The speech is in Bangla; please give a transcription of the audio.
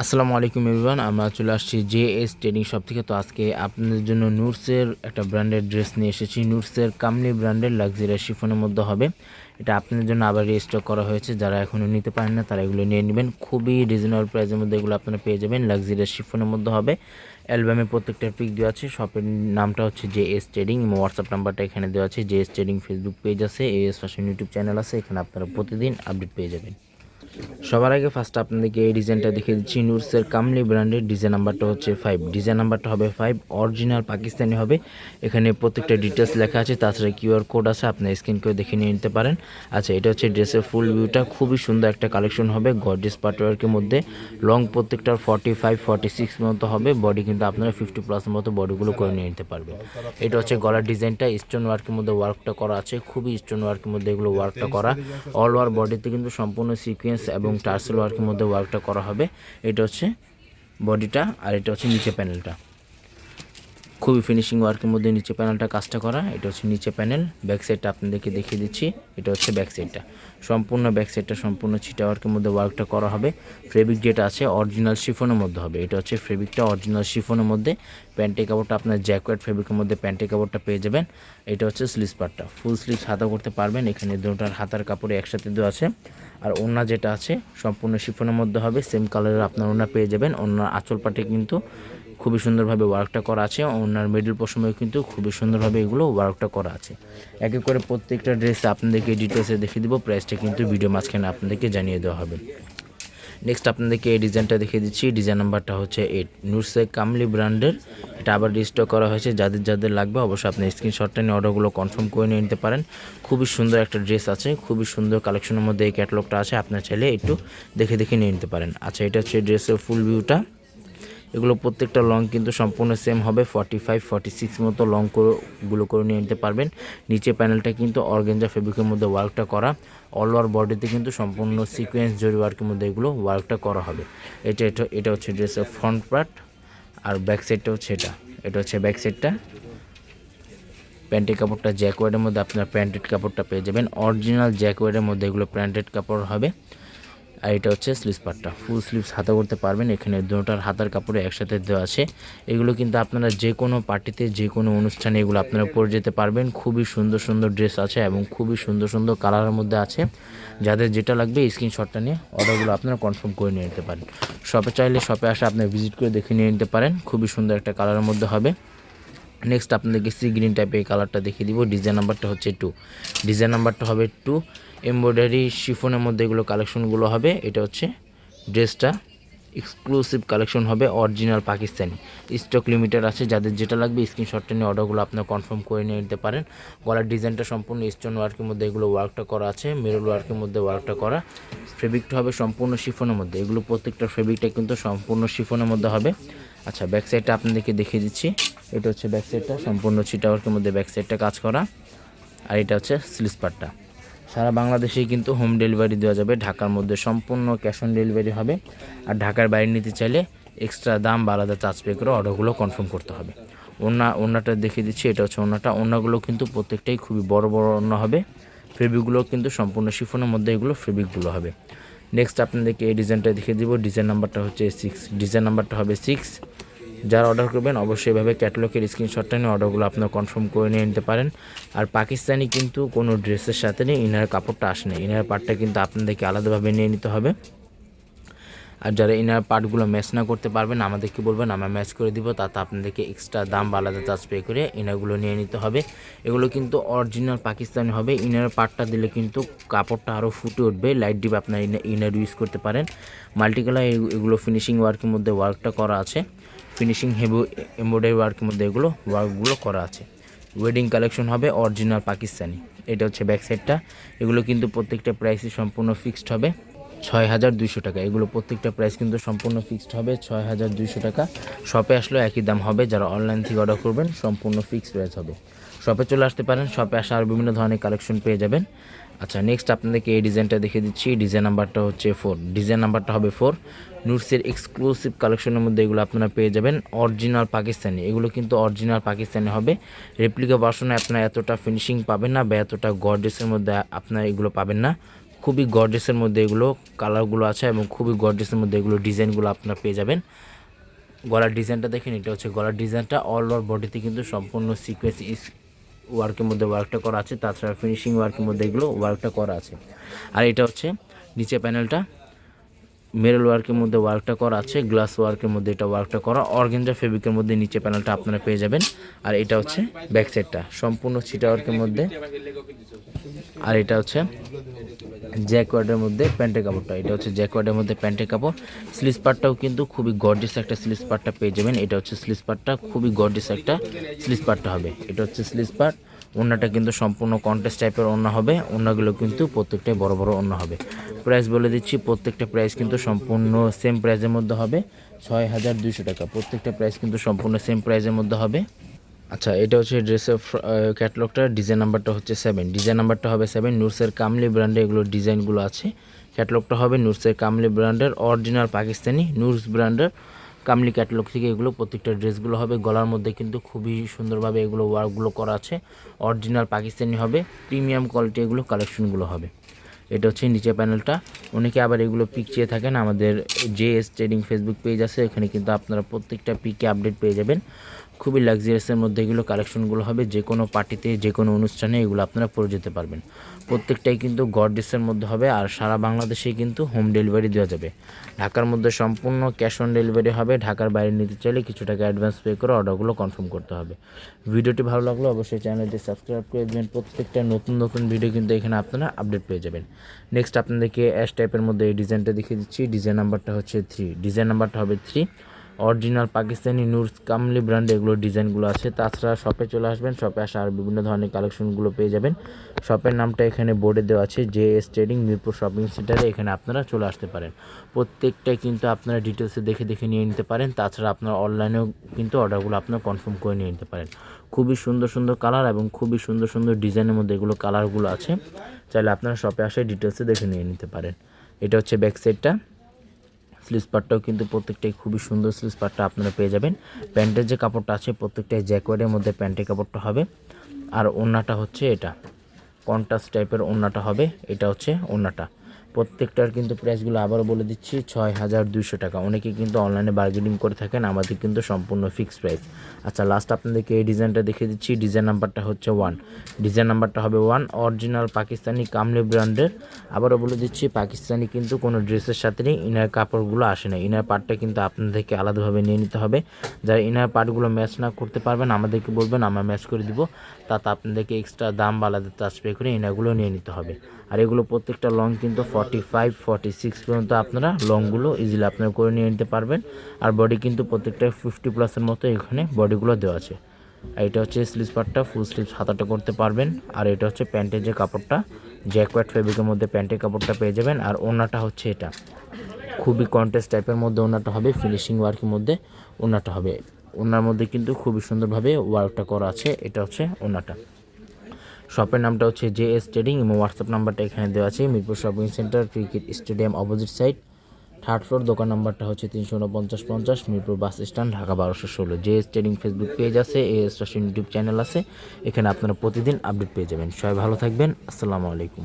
আসসালামু আলাইকুম এভরিওয়ান আমরা চলে আসছি জে এস ট্রেডিং শপ থেকে। তো আজকে আপনাদের জন্য নুটসের একটা ব্র্যান্ডের ড্রেস নিয়ে এসেছি। নুটসের কামলি ব্র্যান্ডের লাক্সারি শিফনের মধ্যে হবে। এটা আপনাদের জন্য আবার রিস্টক করা হয়েছে। যারা এখনও নিতে পারেন না, তারা এগুলো নিয়ে নেবেন। খুবই রিজনেবল প্রাইসের মধ্যে এগুলো আপনারা পেয়ে যাবেন। লাক্সারি শিফনের মধ্যে হবে। অ্যালবামে প্রত্যেকটা পিক দেওয়া আছে। শপের নামটা হচ্ছে জে এস ট্রেডিং এবং হোয়াটসঅ্যাপ নাম্বারটা এখানে দেওয়া আছে। J S trading Facebook page আছে। A S fashion YouTube channel আছে। এখানে আপনারা প্রতিদিন আপডেট পেয়ে যাবেন। সবার আগে ফার্স্ট আপনাদেরকে এই ডিজাইনটা দেখিয়ে দিচ্ছি। নুরসের কামলি ব্র্যান্ডের ডিজাইন নাম্বারটা হচ্ছে ফাইভ ডিজাইন নাম্বারটা হবে ফাইভ অরিজিনাল পাকিস্তানি হবে। এখানে প্রত্যেকটা ডিটেলস লেখা আছে। তাছাড়া কিউআর কোড আছে। আপনার স্ক্রিন করে দেখে নিয়ে নিতে পারেন। আচ্ছা এটা হচ্ছে ড্রেসের ফুল ভিউটা খুবই সুন্দর একটা কালেকশন হবে। গর্জিয়াস পাটওয়ার্কের মধ্যে। লং প্রত্যেকটার ফর্টি ফাইভ ফর্টি সিক্স মতো হবে। বডি কিন্তু আপনারা ফিফটি প্লাস মতো বডিগুলো করে নিয়ে নিতে পারবেন। এটা হচ্ছে গলার ডিজাইনটা স্টোন ওয়ার্কের মধ্যে ওয়ার্কটা করা আছে। খুবই স্টোন ওয়ার্কের মধ্যে এগুলো ওয়ার্কটা করা। অল ওভার বডিতে কিন্তু সম্পূর্ণ সিকোয়েন্স এবং টার্সেল ওয়ার্কের মধ্যে ওয়ার্কটা করা হবে। এটা হচ্ছে বডিটা আর এটা হচ্ছে নিচে প্যানেলটা খুবই ফিনিশিং ওয়ার্কের মধ্যে নিচে প্যানেলটা কাজটা করা। এটা হচ্ছে নিচে প্যানেল ব্যাক সাইডটা আপনাদেরকে দেখিয়ে দিচ্ছি। এটা হচ্ছে ব্যাক সাইডটা সম্পূর্ণ ব্যাক সাইডটা সম্পূর্ণ ছিটা ওয়ার্কের মধ্যে ওয়ার্কটা করা হবে। ফেব্রিক যেটা আছে অরিজিনাল শিফনের মধ্যে হবে। এটা হচ্ছে ফেব্রিকটা অরিজিনাল শিফনের মধ্যে। প্যান্টের কাপড়টা আপনার জ্যাকওয়েট ফেব্রিকের মধ্যে প্যান্টের কাপড়টা পেয়ে যাবেন। এটা হচ্ছে স্লিভস পার্টটা ফুল স্লিভস হাতা করতে পারবেন। এখানে দুটার হাতার কাপড়ে একসাথে দেওয়া আছে। আর ওড়না যেটা আছে, সম্পূর্ণ শিফনের মধ্যে হবে। সেম কালারের আপনার ওড়না পেয়ে যাবেন। ওড়নার আঁচল পাটে কিন্তু খুবই সুন্দরভাবে ওয়ার্কটা করা আছে। ওনার মিডল পশমেও কিন্তু খুবই সুন্দরভাবে এগুলো ওয়ার্কটা করা আছে। এক করে প্রত্যেকটা ড্রেস আপনাদেরকে ডিটেলসে দেখিয়ে দেবো প্রাইসটা কিন্তু ভিডিও মাঝখানে আপনাদেরকে জানিয়ে দেওয়া হবে। নেক্সট আপনাদেরকে এই ডিজাইনটা দেখিয়ে দিচ্ছি। ডিজাইন নাম্বারটা হচ্ছে এইট নুরসে কামলি ব্র্যান্ডের এটা আবার রিস্টক করা হয়েছে। যাদের যাদের লাগবে অবশ্যই আপনি স্ক্রিনশটটা নিয়ে অর্ডারগুলো কনফার্ম করে নিয়ে নিতে পারেন। খুবই সুন্দর একটা ড্রেস আছে। খুবই সুন্দর কালেকশনের মধ্যে এই ক্যাটালগটা আছে। আপনার চাইলে একটু দেখে দেখে নিয়ে নিতে পারেন। আচ্ছা এটা হচ্ছে ড্রেসের ফুল ভিউটা এগুলো প্রত্যেকটা লং কিন্তু সম্পূর্ণ সেম হবে ফর্টি ফাইভ ফর্টি সিক্স মতো লং করে নিয়ে নিতে পারবেন। নিচে প্যানেলটা কিন্তু অর্গেঞ্জা ফেব্রিকের মধ্যে ওয়ার্কটা করা। অল ওভার বডিতে কিন্তু সম্পূর্ণ সিকোয়েন্স জরি ওয়ার্কের মধ্যে এগুলো ওয়ার্কটা করা হবে। এটা এটা এটা হচ্ছে ড্রেসের ফ্রন্ট পার্ট আর ব্যাক সাইডটা হচ্ছে এটা। এটা হচ্ছে ব্যাক সাইডটা প্যান্টের কাপড়টা জ্যাকওয়ার্ডের মধ্যে আপনার প্যান্টেড কাপড়টা পেয়ে যাবেন। অরিজিনাল জ্যাকওয়ার্ডের মধ্যে এগুলো প্যান্টেড কাপড় হবে। আর এটা হচ্ছে স্লিভস পার্টটা ফুল স্লিভস হাতা করতে পারবেন। এখানে দুটার হাতার কাপড়ে একসাথে দেওয়া আছে। এগুলো কিন্তু আপনারা যে কোনো পার্টিতে, যে কোনো অনুষ্ঠানে এগুলো আপনারা পরে যেতে পারবেন। খুবই সুন্দর সুন্দর ড্রেস আছে এবং খুবই সুন্দর সুন্দর কালারের মধ্যে আছে। যাদের যেটা লাগবে স্ক্রিনশটটা নিয়ে অর্ডারগুলো আপনারা কনফার্ম করে নিয়ে নিতে পারেন। শপে চাইলে শপে আসে, আপনি ভিজিট করে দেখে নিয়ে নিতে পারেন। খুবই সুন্দর একটা কালারের মধ্যে হবে। নেক্সট আপনাদেরকে সি গ্রিন টাইপের এই কালারটা দেখিয়ে দিব। ডিজাইন নাম্বারটা হচ্ছে টু ডিজাইন নাম্বারটা হবে টু এমব্রয়ডারি শিফনের মধ্যে এগুলো কালেকশনগুলো হবে। এটা হচ্ছে ড্রেসটা এক্সক্লুসিভ কালেকশন হবে অরিজিনাল পাকিস্তানি স্টক লিমিটেড আছে। যাদের যেটা লাগবে স্ক্রিনশটটা নিয়ে অর্ডারগুলো আপনার কনফার্ম করে নিয়ে নিতে পারেন। গলার ডিজাইনটা সম্পূর্ণ স্টোন ওয়ার্কের মধ্যে এগুলো ওয়ার্কটা করা আছে। মেরুল ওয়ার্কের মধ্যে ওয়ার্কটা করা। ফেব্রিকটা হবে সম্পূর্ণ শিফনের মধ্যে। এগুলো প্রত্যেকটা ফেব্রিকটা কিন্তু সম্পূর্ণ শিফনের মধ্যে হবে। আচ্ছা ব্যাক সাইডটা আপনাদেরকে দেখিয়ে দিচ্ছি। এটা হচ্ছে ব্যাক সাইডটা সম্পূর্ণ ছিটা ওয়ার্কের মধ্যে ব্যাক সাইডটা কাজ করা। আর এটা হচ্ছে স্লিস পার্টটা সারা বাংলাদেশেই কিন্তু হোম ডেলিভারি দেওয়া যাবে। ঢাকার মধ্যে সম্পূর্ণ ক্যাশ অন ডেলিভারি হবে। আর ঢাকার বাইরে নিতে চাইলে এক্সট্রা দাম বা আলাদা চার্জ পে করে অর্ডারগুলো কনফার্ম করতে হবে। ওনা ওনাটা দেখিয়ে দিচ্ছি। এটা হচ্ছে ওনাটা ওনাগুলো কিন্তু প্রত্যেকটাই খুবই বড় বড় ওনা হবে। ফেব্রিকগুলো কিন্তু সম্পূর্ণ শিফনের মধ্যে এগুলো ফেব্রিকগুলো হবে। নেক্সট আপনাদেরকে এই ডিজাইনটা দেখিয়ে দিব। ডিজাইন নাম্বারটা হচ্ছে সিক্স ডিজাইন নাম্বারটা হবে সিক্স যারা অর্ডার করবেন, অবশ্যই এভাবে ক্যাটালগের স্ক্রিনশটটা নিয়ে অর্ডারগুলো আপনার কনফার্ম করে নিয়ে নিতে পারেন। আর পাকিস্তানি কিন্তু কোনো ড্রেসের সাথে নিয়ে ইনার কাপড়টা আসে না। ইনার পার্টটা কিন্তু আপনাদেরকে আলাদাভাবে নিয়ে নিতে হবে। আর যারা ইনার পার্টগুলো ম্যাচ না করতে পারবেন, আমাদেরকে বলবেন, আমরা ম্যাচ করে দিব, তাতে আপনাদেরকে এক্সট্রা দাম বা আলাদা চার্জ পে করে ইনারগুলো নিয়ে নিতে হবে। এগুলো কিন্তু অরিজিনাল পাকিস্তানি হবে, ইনার পার্টটা দিলে কিন্তু কাপড়টা আরও ফুটে উঠবে লাইট ডিপ আপনার ইনার ইউজ করতে পারেন। মাল্টিকালার এগুলো ফিনিশিং ওয়ার্কের মধ্যে ওয়ার্কটা করা আছে। ফিনিশিং হেভি এমব্রয়ডারি ওয়ার্কের মধ্যে এগুলো ওয়ার্কগুলো করা আছে। ওয়েডিং কালেকশন হবে অরিজিনাল পাকিস্তানি। এটা হচ্ছে ব্যাক সাইডটা এগুলো কিন্তু প্রত্যেকটা প্রাইসই সম্পূর্ণ ফিক্সড হবে। ছয় হাজার দুইশো টাকা। এগুলো প্রত্যেকটা প্রাইস কিন্তু সম্পূর্ণ ফিক্সড হবে ছয় হাজার দুইশো টাকা। শপে আসলেও একই দাম হবে, যারা অনলাইন থেকে অর্ডার করবেন, সম্পূর্ণ ফিক্সড প্রাইস হবে। শপে চলে আসতে পারেন শপে আসা আর বিভিন্ন ধরনের কালেকশন পেয়ে যাবেন। আচ্ছা নেক্সট আপনাদেরকে এই ডিজাইনটা দেখে দিচ্ছি। ডিজাইন নাম্বারটা হচ্ছে ফোর ডিজাইন নাম্বারটা হবে ফোর নুটসের এক্সক্লুসিভ কালেকশনের মধ্যে এগুলো আপনারা পেয়ে যাবেন। অরিজিনাল পাকিস্তানি এগুলো কিন্তু অরিজিনাল পাকিস্তানি হবে। রেপ্লিকা ভার্সনে আপনারা এতটা ফিনিশিং পাবেন না বা এতটা গর্ডেসের মধ্যে আপনারা এগুলো পাবেন না। খুবই গর্জেসের মধ্যে এগুলো কালারগুলো আছে এবং খুবই গর্জেসের মধ্যে এগুলো ডিজাইনগুলো আপনার পেয়ে যাবেন। গলার ডিজাইনটা দেখেন, এটা হচ্ছে গলার ডিজাইনটা অল ওভার বডিতে কিন্তু সম্পূর্ণ সিকোয়েন্স ওয়ার্কের মধ্যে ওয়ার্কটা করা আছে, তাছাড়া ফিনিশিং ওয়ার্কের মধ্যে এগুলো ওয়ার্কটা করা আছে। আর এটা হচ্ছে নিচে প্যানেলটা মেরল ওয়ার্কের মধ্যে ওয়ার্কটা করা আছে গ্লাস ওয়ার্কের মধ্যে এটা ওয়ার্কটা করা অর্গেঞ্জা ফেব্রিকের মধ্যে নিচে প্যানেলটা আপনারা পেয়ে যাবেন। আর এটা হচ্ছে ব্যাক সাইডটা সম্পূর্ণ ছিটা ওয়ার্কের মধ্যে। আর এটা হচ্ছে জ্যাকওয়ার্ডের মধ্যে প্যান্টের কাপড়টা, এটা হচ্ছে জ্যাকওয়ার্ডের মধ্যে প্যান্টের কাপড়। স্লিস পার্টটাও কিন্তু খুবই গর্জিয়াস একটা স্লিস পার্টটা পেয়ে যাবেন, এটা হচ্ছে স্লিস পার্টটা খুবই গর্জিয়াস একটা স্লিস পার্টটা হবে। এটা হচ্ছে স্লিস পার্ট ওনাটা কিন্তু সম্পূর্ণ কন্টেস্ট টাইপের ওনা হবে ওনাগুলো কিন্তু প্রত্যেকটাই বড় বড় ওনা হবে। প্রাইস বলে দিচ্ছি, প্রত্যেকটা প্রাইস কিন্তু সম্পূর্ণ সেম প্রাইসের মধ্যে হবে ছয় হাজার দুইশো টাকা। প্রত্যেকটা প্রাইস কিন্তু সম্পূর্ণ সেম প্রাইসের মধ্যে হবে। আচ্ছা এটা হচ্ছে ড্রেসের ক্যাটলগটা ডিজাইন নাম্বারটা হচ্ছে সেভেন ডিজাইন নাম্বারটা হবে সেভেন নুরসের কামলি ব্র্যান্ডে এগুলো ডিজাইনগুলো আছে। ক্যাটলগটা হবে নুরসের কামলি ব্র্যান্ডের অরিজিনাল পাকিস্তানি নুরস ব্র্যান্ডের কামলি ক্যাটলগ থেকে এগুলো, প্রত্যেকটা ড্রেসগুলো হবে। গলার মধ্যে কিন্তু খুবই সুন্দরভাবে এগুলো ওয়ার্কগুলো করা আছে। অরিজিনাল পাকিস্তানি হবে প্রিমিয়াম কোয়ালিটি এগুলো কালেকশনগুলো হবে। এটা হচ্ছে নিচে প্যানেলটা অনেকে আবার এগুলো পিক চেয়ে থাকেন। আমাদের J S trading Facebook page আছে। এখানে কিন্তু আপনারা প্রত্যেকটা পিকে আপডেট পেয়ে যাবেন। খুবই লাক্সারিয়াসের মধ্যে এগুলো কালেকশনগুলো হবে। যে কোনো পার্টিতে যে কোনো অনুষ্ঠানে এগুলো আপনারা পরে যেতে পারবেন। প্রত্যেকটাই কিন্তু গডেসের মধ্যে হবে আর সারা বাংলাদেশে কিন্তু হোম ডেলিভারি দেওয়া যাবে। ঢাকার মধ্যে সম্পূর্ণ ক্যাশ অন ডেলিভারি হবে। ঢাকার বাইরে নিতে চাইলে কিছু টাকা অ্যাডভান্স পে করে অর্ডারগুলো কনফার্ম করতে হবে। ভিডিওটি ভালো লাগলে অবশ্যই চ্যানেলটি সাবস্ক্রাইব করে দেবেন। প্রত্যেকটা নতুন নতুন ভিডিও কিন্তু এখানে আপনারা আপডেট পেয়ে যাবেন। নেক্সট আপনাদেরকে অ্যাশ টাইপের মধ্যে এই ডিজাইনটা দেখিয়ে দিচ্ছি। ডিজাইন নাম্বারটা হচ্ছে থ্রি ডিজাইন নাম্বারটা হবে থ্রি অরিজিনাল পাকিস্তানি নুরস কামলি ব্র্যান্ডে এগুলো ডিজাইনগুলো আছে। তাছাড়া শপে চলে আসবেন শপে আসা আর বিভিন্ন ধরনের কালেকশনগুলো পেয়ে যাবেন। শপের নামটা এখানে বোর্ডে দেওয়া আছে J S trading Mirpur shopping সেন্টারে এখানে আপনারা চলে আসতে পারেন। প্রত্যেকটাই কিন্তু আপনারা ডিটেলসে দেখে দেখে নিয়ে নিতে পারেন, তাছাড়া আপনারা অনলাইনেও কিন্তু অর্ডারগুলো আপনারা কনফার্ম করে নিয়ে নিতে পারেন। খুবই সুন্দর সুন্দর কালার এবং খুবই সুন্দর সুন্দর ডিজাইনের মধ্যে এগুলো কালারগুলো আছে। চাইলে আপনারা শপে আসে ডিটেলসে দেখে নিয়ে নিতে পারেন। এটা হচ্ছে ব্যাক সাইডটা স্লিস পার্টটাও কিন্তু প্রত্যেকটাই খুবই সুন্দর স্লিভস পার্টটা আপনারা পেয়ে যাবেন। প্যান্টের যে কাপড়টা আছে, প্রত্যেকটাই জ্যাকোয়ারের মধ্যে প্যান্টের কাপড়টা হবে। আর ওড়নাটা হচ্ছে এটা। কন্টাস টাইপের ওড়নাটা হবে। এটা হচ্ছে ওড়নাটা। প্রত্যেকটার কিন্তু প্রাইসগুলো আবারও বলে দিচ্ছি ছয় হাজার দুইশো টাকা। অনেকে কিন্তু অনলাইনে বার্গেনিং করে থাকেন, আমাদের কিন্তু সম্পূর্ণ ফিক্সড প্রাইস আচ্ছা লাস্ট আপনাদেরকে এই ডিজাইনটা দেখিয়ে দিচ্ছি। ডিজাইন নাম্বারটা হচ্ছে ওয়ান ডিজাইন নাম্বারটা হবে ওয়ান অরিজিনাল পাকিস্তানি কামলি ব্র্যান্ডের আবারও বলে দিচ্ছি পাকিস্তানি কিন্তু কোনো ড্রেসের সাথে নেই ইনার কাপড়গুলো আসে না। ইনার পার্টটা কিন্তু আপনাদেরকে আলাদাভাবে নিয়ে নিতে হবে। যারা ইনার পার্টগুলো ম্যাচ না করতে পারবেন, আমাদেরকে বলবেন, আমরা ম্যাচ করে দিব। তাতে আপনাদেরকে এক্সট্রা দাম বা আলাদা চার্জ পে করে ইনারগুলো নিয়ে নিতে হবে। আর এগুলো প্রত্যেকটা লং কিন্তু ফর্টি ফাইভ ফর্টি সিক্স পর্যন্ত আপনারা লংগুলো ইজিলি আপনারা করে নিয়ে নিতে পারবেন। আর বডি কিন্তু প্রত্যেকটা ফিফটি প্লাসের মতো এখানে বডিগুলো দেওয়া আছে। আর এটা হচ্ছে স্লিভস পার্টটা ফুল স্লিভস হাতাটা করতে পারবেন। আর এটা হচ্ছে প্যান্টের যে কাপড়টা জ্যাকওয়াট ফেব্রিকের মধ্যে প্যান্টের কাপড়টা পেয়ে যাবেন। আর ওনাটা হচ্ছে এটা। খুবই কন্টেস্ট টাইপের মধ্যে ওনাটা হবে ফিনিশিং ওয়ার্কের মধ্যে ওনাটা হবে। ওনার মধ্যে কিন্তু খুবই সুন্দরভাবে ওয়ার্কটা করা আছে, এটা হচ্ছে ওনাটা। শপের নামটা হচ্ছে জে এস ট্রেডিং এবং হোয়াটসঅ্যাপ নাম্বারটা এখানে দেওয়া আছে। Mirpur shopping centre, cricket stadium opposite side. Third floor, দোকান নাম্বারটা হচ্ছে তিনশো উনপঞ্চাশ পঞ্চাশ, মিরপুর বাস স্ট্যান্ড, ঢাকা বারোশো ষোলো। J S trading Facebook page আছে এ এস ইউটিউব চ্যানেল আছে। এখানে আপনারা প্রতিদিন আপডেট পেয়ে যাবেন। সবাই ভালো থাকবেন। আসসালামু আলাইকুম।